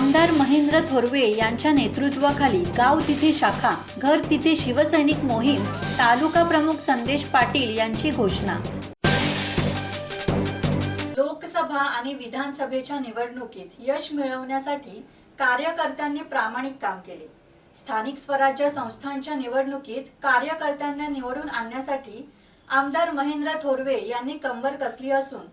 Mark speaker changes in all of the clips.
Speaker 1: आमदार महेंद्र थोरवे यांच्या नेतृत्वाखाली गाव तिथे शाखा घर तिथे शिवसैनिक मोहीम तालुका प्रमुख संदेश पाटील यांची घोषणा. लोकसभा आणि विधानसभेच्या निवडणुकीत यश मिळवण्यासाठी कार्यकर्त्यांनी प्रामाणिक काम केले. स्थानिक स्वराज्य संस्थांच्या निवडणुकीत कार्यकर्त्यांना निवडून आणण्यासाठी आमदार महेंद्र थोरवे यांनी कंबर कसली असून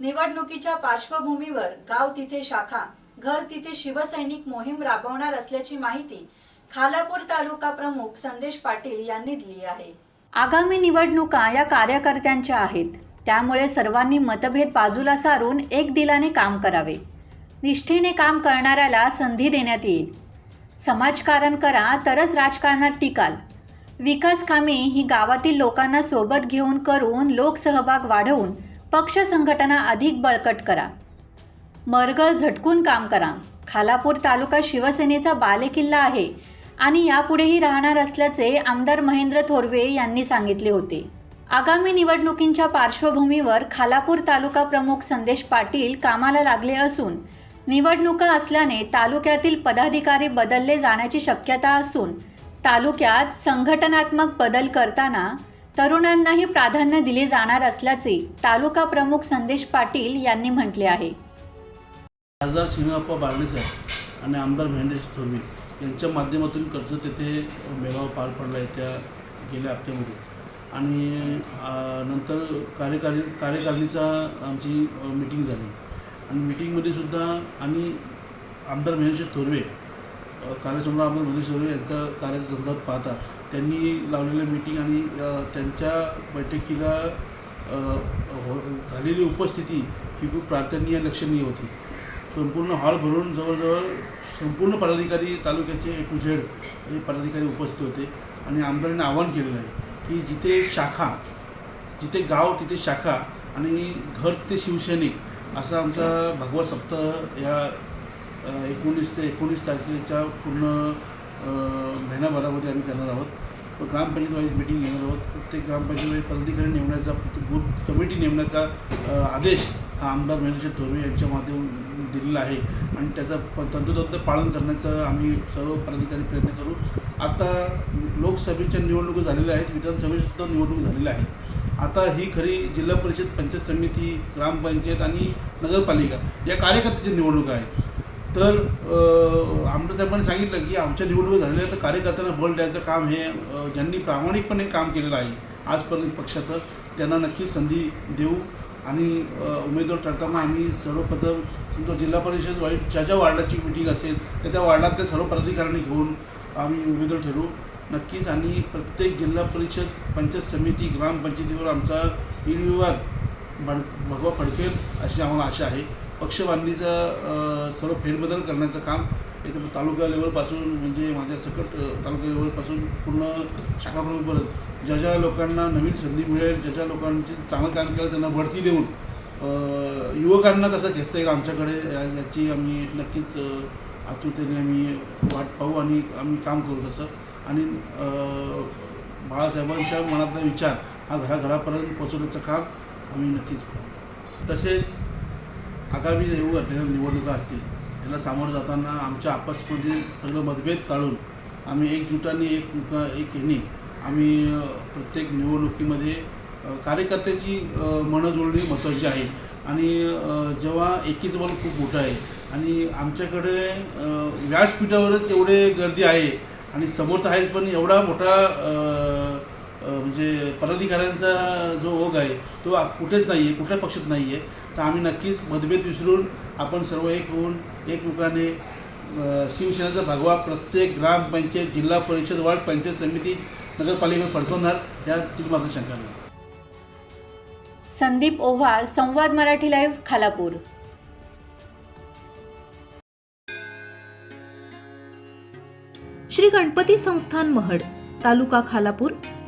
Speaker 1: निवडणुकीच्या पार्श्वभूमीवर गाव तिथे शाखा घर तिथे शिवसैनिक मोहीम राबवणार असल्याची माहिती खालापूर तालुका प्रमुख संदेश पाटील यांनी दिली आहे. आगामी निवडणुका या कार्यकर्त्यांच्या आहेत. त्यामुळे सर्वांनी मतभेद बाजूला सारून एक दिलाने काम करावे. निष्ठेने काम करणाऱ्याला संधी देण्यात येईल. समाजकारण करा तरच राजकारणात टिकाल. विकास कामे ही गावातील लोकांना सोबत घेऊन करून लोकसहभाग वाढवून पक्ष संघटना अधिक बळकट करा. मरगळ झटकून काम करा. खालापूर तालुका शिवसेनेचा बालेकिल्ला आहे आणि यापुढेही राहणार असल्याचे आमदार महेंद्र थोरवे यांनी सांगितले होते. आगामी निवडणुकींच्या पार्श्वभूमीवर खालापूर तालुका प्रमुख संदेश पाटील कामाला लागले असून निवडणुका असल्याने तालुक्यातील पदाधिकारी बदलले जाण्याची शक्यता असून तालुक्यात संघटनात्मक बदल करताना तरुणांनाही प्राधान्य दिले जाणार असल्याचे तालुका प्रमुख संदेश पाटील यांनी म्हटले आहे.
Speaker 2: खासदार श्रीनिवाप्पा बारणे साहेब आणि आमदार महेंद्र थोरवे यांच्या माध्यमातून कर्जत येथे मेळावा पार पडला आहे त्या गेल्या हप्त्यामध्ये. आणि नंतर कार्यकारी कार्यकारिणीचा आमची मिटिंग झाली. आणि मिटिंगमध्ये सुद्धा आणि आमदार महेंद्र थोरवे कार्यसमोर कार्यसम्राट आमदार महेंद्र थोरवे यांचा कार्यसंदर्भात पाहता त्यांनी लावलेल्या मिटिंग आणि त्यांच्या बैठकीला हो- झालेली उपस्थिती ही खूप प्रार्थनीय लक्षणीय होती. संपूर्ण हॉल भरून जवळजवळ संपूर्ण पदाधिकारी तालुक्याचे ए टू झेड हे पदाधिकारी उपस्थित होते. आणि आमदारांनी आवाहन केलेलं आहे की जिथे शाखा जिथे गाव तिथे शाखा आणि घर तिथे शिवसैनिक असा आमचा भगवा सप्ताह या एकोणीस ते एकोणीस तारखेच्या पूर्ण महिनाभरामध्ये आम्ही करणार आहोत. ग्रामपंचायत वाईज मिटिंग घेणार आहोत. प्रत्येक ग्रामपंचायत पदाधिकारी नेमण्याचा प्रत्येक बूथ कमिटी नेमण्याचा आदेश हा आमदार महेंद्र थोरवे यांच्या माध्यम दिलेला आहे. आणि त्याचं तंतोतंत पालन करण्याचं आम्ही सर्व पदाधिकारी प्रयत्न करू. आता लोकसभेच्या निवडणुका झालेल्या आहेत विधानसभेसुद्धा निवडणूक झालेल्या आहेत. आता ही खरी जिल्हा परिषद पंचायत समिती ग्रामपंचायत आणि नगरपालिका या कार्यकर्त्याची निवडणुका आहेत. तर आमदारसाहेबांनी सांगितलं की आमच्या निवडणुका झालेल्या आहेत तर कार्यकर्त्यांना बळ द्यायचं काम हे ज्यांनी प्रामाणिकपणे काम केलेलं आहे आजपर्यंत पक्षाचं त्यांना नक्कीच संधी देऊ. आणि उमेदवार ठरताना आम्ही सर्वप्रथम समजा जिल्हा परिषद वाईट ज्या ज्या वार्डाची मिटिंग असेल त्या त्या वार्डातल्या सर्व पदाधिकाऱ्यांनी घेऊन आम्ही उमेदवार ठरवू. नक्कीच आणि प्रत्येक जिल्हा परिषद पंचायत समिती ग्रामपंचायतीवर आमचा विभाग भड भगवा फडकेल अशी आम्हाला आशा आहे. पक्ष बांधणीचा सर्व फेरबदल करण्याचं काम इथं तालुका लेवलपासून म्हणजे माझ्या सकट तालुका लेवलपासून पूर्ण शाखाप्रमुखपर्यंत ज्या ज्या लोकांना नवीन संधी मिळेल ज्या ज्या लोकांचे चांगलं काम केलं त्यांना बढती देऊन युवकांना कसं घेता येईल आमच्याकडे या- याची आम्ही नक्कीच आतुरतेने आम्ही वाट पाहू आणि आम्ही काम करू तसं. आणि बाळासाहेबांच्या मनातला विचार हा घराघरापर्यंत पोचवण्याचं काम आम्ही नक्कीच करू. तसेच आगामी येऊ घातलेल्या निवडणुका असतील. याला सामोरं जाताना आमच्या आपसमध्ये सगळं मतभेद काढून आम्ही एकजुटाने एक एक ह्याने आम्ही प्रत्येक निवडणुकीमध्ये कार्यकर्त्याची मनं जुळणी महत्त्वाची आहे. आणि जेव्हा एकीच बल खूप मोठं आहे आणि आमच्याकडे व्यासपीठावरच एवढे गर्दी आहे आणि समोर तर आहेच पण एवढा मोठा म्हणजे पदाधिकाऱ्यांचा जो ओघ आहे तो कुठेच नाही आहे कुठल्या पक्षात नाही आहे तर आम्ही नक्कीच मतभेद विसरून आपण सर्व एक होऊन एकमेकाने शिवसेनेचा भगवा प्रत्येक ग्रामपंचायत जिल्हा परिषद वार्ड पंचायत समिती नगरपालिका फडकवणार यातील माझं शंका नाही.
Speaker 1: संदीप ओव्हाळ संवाद मराठी लाईव्ह खालापूर.
Speaker 3: श्री गणपती संस्थान महड तालुका खालापूर